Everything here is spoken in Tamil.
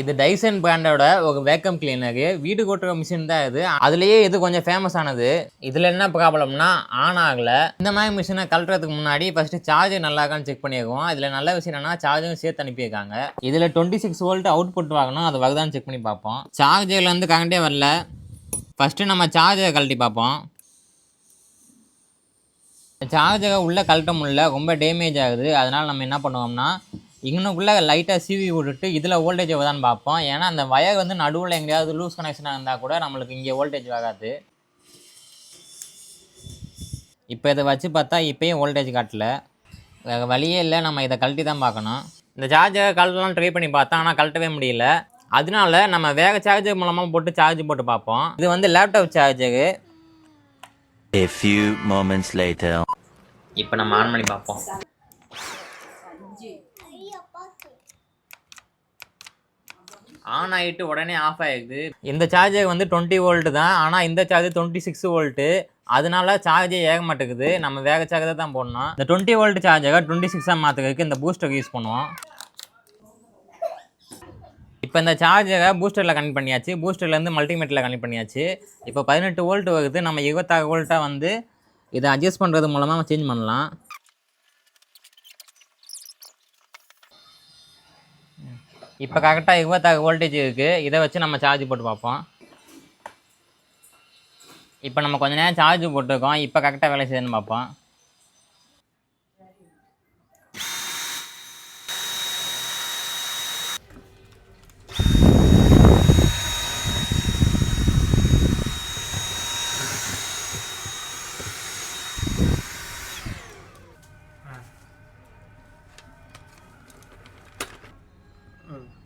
இது டைசன் பிராண்டோட ஒரு வேக்கம் கிளீனரு வீடு கொட்டுற மிஷின் தான் இது. அதுலேயே இது கொஞ்சம் ஃபேமஸ் ஆனது. இதில் என்ன ப்ராப்ளம்னா ஆன் ஆகலை. இந்த மாதிரி மிஷினை கழட்டுறதுக்கு முன்னாடி ஃபஸ்ட்டு சார்ஜர் நல்லா இருக்கான்னு செக் பண்ணியிருக்கோம் இதில் நல்ல விஷயம் என்னன்னா சார்ஜரும் சேர்த்து அனுப்பியிருக்காங்க. இதில் twenty six volt output வாங்கணும். அது வருதான்னு செக் பண்ணி பார்ப்போம். சார்ஜர்லேருந்து கரண்டே வரல. ஃபஸ்ட்டு நம்ம சார்ஜரை கழட்டி பார்ப்போம். சார்ஜரை உள்ளே கழட்ட முடியல. ரொம்ப டேமேஜ் ஆகுது. அதனால் நம்ம என்ன பண்ணுவோம்னா இன்னுக்குள்ளே லைட்டாக சீவி விட்டுட்டு இதில் வோல்டேஜ் வருதான்னு பார்ப்போம். ஏன்னா அந்த வயர் வந்து நடுவில் எங்கேயாவது லூஸ் கனெக்ஷனாக இருந்தால் கூட நம்மளுக்கு இங்கே வோல்டேஜ் வராது. இப்போ இதை வச்சு பார்த்தா இப்போயும் வோல்டேஜ் காட்டல வேறு வழியே இல்லை. நம்ம இதை கழட்டி தான் பார்க்கணும். இந்த சார்ஜரை கழட்டலாம் ட்ரை பண்ணி பார்த்தா ஆனால் கழட்டவே முடியல. அதனால நம்ம வேக சார்ஜர் மூலமாக போட்டு சார்ஜ் போட்டு பார்ப்போம். இது வந்து laptop charger A few moments later. இப்போ நம்ம ஆன் பண்ணி பார்ப்போம். ஆன் ஆகிட்டு உடனே ஆஃப் ஆகிடுது இந்த சார்ஜர் வந்து டுவெண்ட்டி வோல்ட்டு தான். ஆனால் இந்த சார்ஜர் டுவெண்ட்டி சிக்ஸ் வோல்ட்டு அதனால சார்ஜே ஏக மாட்டேங்குது. நம்ம வேக சார்ஜர் தான் போடணும். இந்த டுவெண்ட்டி வோல்ட் சார்ஜரை டுவெண்ட்டி சிக்ஸாக மாற்றுறதுக்கு இந்த பூஸ்டர் யூஸ் பண்ணுவோம். இப்போ இந்த சார்ஜரை பூஸ்டரில் கனெக்ட் பண்ணியாச்சு. பூஸ்டர்லேருந்து மல்டிமீட்டரில் கனெக்ட் பண்ணியாச்சு. இப்போ பதினெட்டு வோல்ட் வருது. நம்ம இருபத்தாறு வோல்ட்டாக வந்து இதை அட்ஜஸ்ட் பண்ணுறது மூலமாக சேஞ்ச் பண்ணலாம். இப்போ கரெக்டாக இருபத்தாறு வோல்டேஜ் இருக்குது இதை வச்சு நம்ம சார்ஜ் போட்டு பார்ப்போம். இப்போ நம்ம கொஞ்ச நேரம் சார்ஜ் போட்டிருக்கோம். இப்போ கரெக்டாக வேலை செய்யணும்னு பார்ப்போம். Mm.